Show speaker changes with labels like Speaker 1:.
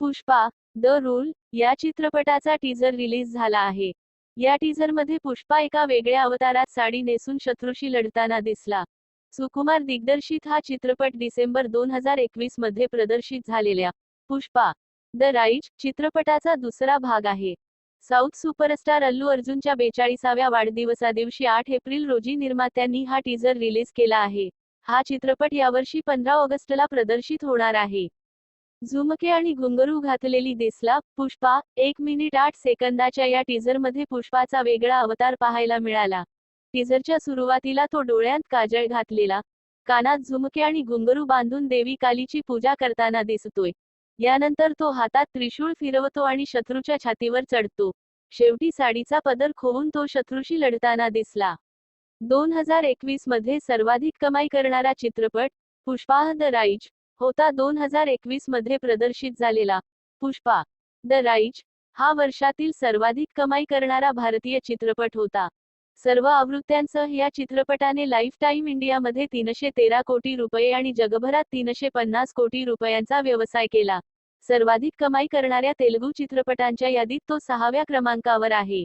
Speaker 1: Pushpa the rule या चित्रपटाचा teaser release झाला आहे. या टीझरमध्ये पुष्पा एका वेगळ्या अवतारात साडी नेसून शत्रूशी लढताना दिसला. सुकुमार दिग्दर्शित हा चित्रपट डिसेंबर दोन हजार एकवीसमध्ये प्रदर्शित झालेल्या पुष्पा द राईज चित्रपटाचा दुसरा भाग आहे. साऊथ सुपरस्टार अल्लू अर्जुनच्या बेचाळीसाव्या वाढदिवसादिवशी आठ एप्रिल रोजी निर्मात्यांनी हा टीझर रिलीज केला आहे. हा चित्रपट यावर्षी पंधरा ऑगस्टला प्रदर्शित होणार आहे. झुमके आणि घुंगरू घातलेली दिसला पुष्पा एक मिनिट आठ सेकंदाच्या या टीझरमध्ये पुष्पाचा वेगळा अवतार पाहायला मिळाला. टीझरच्या सुरुवातीला तो डोळ्यांत काजळ घातलेला. कानात झुमके आणि घुंगरू बांधून देवी कालीची पूजा करताना दिसतोय. यानंतर तो हातात त्रिशूळ फिरवतो आणि शत्रूच्या छातीवर चढतो. शेवटी साडीचा पदर खोवून तो शत्रूशी लढताना दिसला. दोन हजार एकवीसमध्ये सर्वाधिक कमाई करणारा चित्रपट पुष्पा द राईज होता दोन हजार एकवीसमध्ये प्रदर्शित झालेला. पुष्पा द राईज हा वर्षातील सर्वाधिक कमाई करणारा भारतीय चित्रपट होता. सर्व आवृत्त्यांसह या चित्रपटाने लाईफ टाईम इंडियामध्ये तीनशे तेरा कोटी रुपये आणि जगभरात तीनशे पन्नास कोटी रुपयांचा व्यवसाय केला. सर्वाधिक कमाई करणाऱ्या तेलुगू चित्रपटांच्या यादीत तो सहाव्या क्रमांकावर आहे.